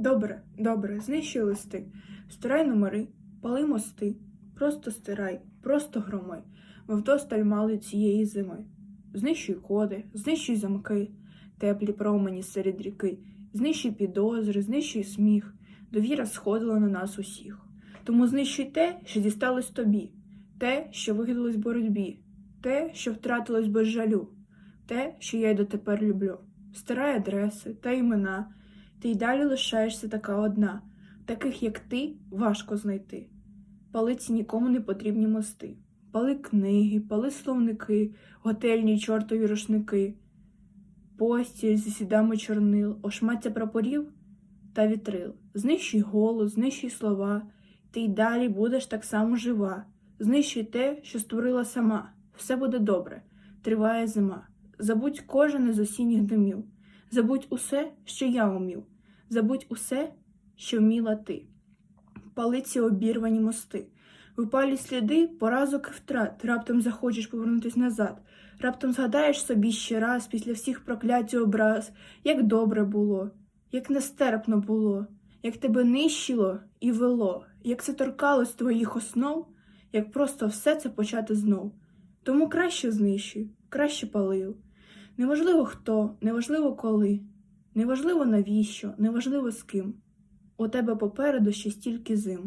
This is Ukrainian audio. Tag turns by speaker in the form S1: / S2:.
S1: Добре, добре, знищуй листи, стирай номери, пали мости, просто стирай, просто громи, ми вдосталь мали цієї зими. Знищуй коди, знищуй замки, теплі промені серед ріки, знищуй підозри, знищуй сміх, довіра сходила на нас усіх. Тому знищуй те, що дісталось тобі, те, що вигадалось боротьбі, те, що втратилось без жалю, те, що я й дотепер люблю. Стирай адреси та імена. Ти й далі лишаєшся така одна. Таких, як ти, важко знайти. Пали ці нікому не потрібні мости. Пали книги, пали словники, готельні чортові рушники, постіль зі слідами чорнил, ошмаття прапорів та вітрил. Знищуй голос, знищуй слова, ти й далі будеш так само жива. Знищуй те, що створила сама. Все буде добре, триває зима. Забудь кожен із осінніх домів. Забудь усе, що я умів. Забудь усе, що вміла ти. Пали обірвані мости. Випалі сліди поразок і втрат. Раптом захочеш повернутись назад. Раптом згадаєш собі ще раз після всіх проклять і образ, як добре було, як нестерпно було, як тебе нищило і вело, як це торкалось твоїх основ, як просто все це почати знов. Тому краще знищуй, краще палив. Неважливо хто, неважливо коли, неважливо навіщо, неважливо з ким. У тебе попереду ще стільки зим.